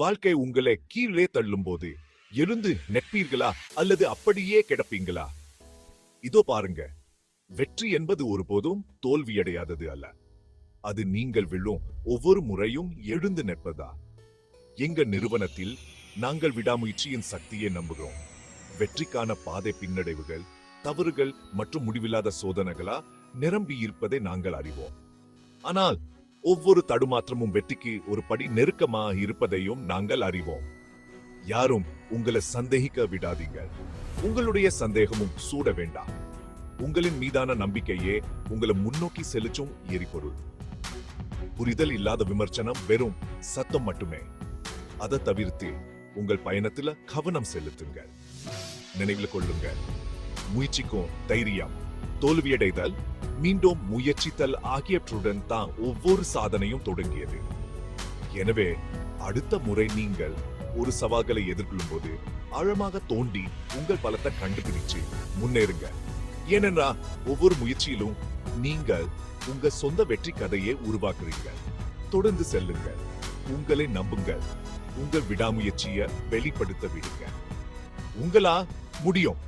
வாழ்க்கை உங்களை கீழே தள்ளும் போது எழுந்து நெட்பீர்களா அல்லது அப்படியே கிடப்பீங்களா? இதோ பாருங்க வெற்றி என்பது ஒருபோதும் தோல்வியடையாதது அல்ல. அது நீங்கள் விழும் ஒவ்வொரு முறையும் எழுந்து நிற்பதா? எங்க நிறுவனத்தில் நாங்கள் விடாமுயற்சியின் சக்தியை நம்புகிறோம். வெற்றிக்கான பாதை பின்னடைவுகள் தவறுகள் மற்றும் முடிவில்லாத சோதனைகளா நிரம்பி இருப்பதை நாங்கள் அறிவோம். ஆனால் ஒவ்வொரு தடுமாற்றமும் வெற்றிக்கு ஒரு படி நெருக்கமா இருப்பதையும் நாங்கள் அறிவோம். யாரும் உங்களை சந்தேகிக்க விடாதீங்க. உங்களுடைய சந்தேகமும் சூட வேண்டாம். உங்களின் மீதான நம்பிக்கையே உங்களை முன்னோக்கி செலுத்தும் எரிபொருள். புரிதல் இல்லாத விமர்சனம் வெறும் சத்தம் மட்டுமே. அதை தவிர்த்து உங்கள் பயணத்துல கவனம் செலுத்துங்க. நினைவில் கொள்ளுங்க. முயற்சிக்கும் தைரியம். தோல்வியடைதல் மீண்டும் முயற்சித்தல் ஆகியவற்றுடன் தான் ஒவ்வொரு சாதனையும் தொடங்கியது. எனவே அடுத்த முறை நீங்கள் ஒரு சவால்களை எதிர்கொள்ளும் போது ஆழமாக தோண்டி உங்கள் பலத்தை கண்டுபிடிச்சு முன்னேறுங்க. ஏனென்றா ஒவ்வொரு முயற்சியிலும் நீங்கள் உங்க சொந்த வெற்றி கதையை உருவாக்குறீங்க. தொடர்ந்து செல்லுங்க. உங்களை நம்புங்க. உங்கள் விடாமுயற்சியை வெளிப்படுத்த விடுங்க. உங்களா? முடியும்.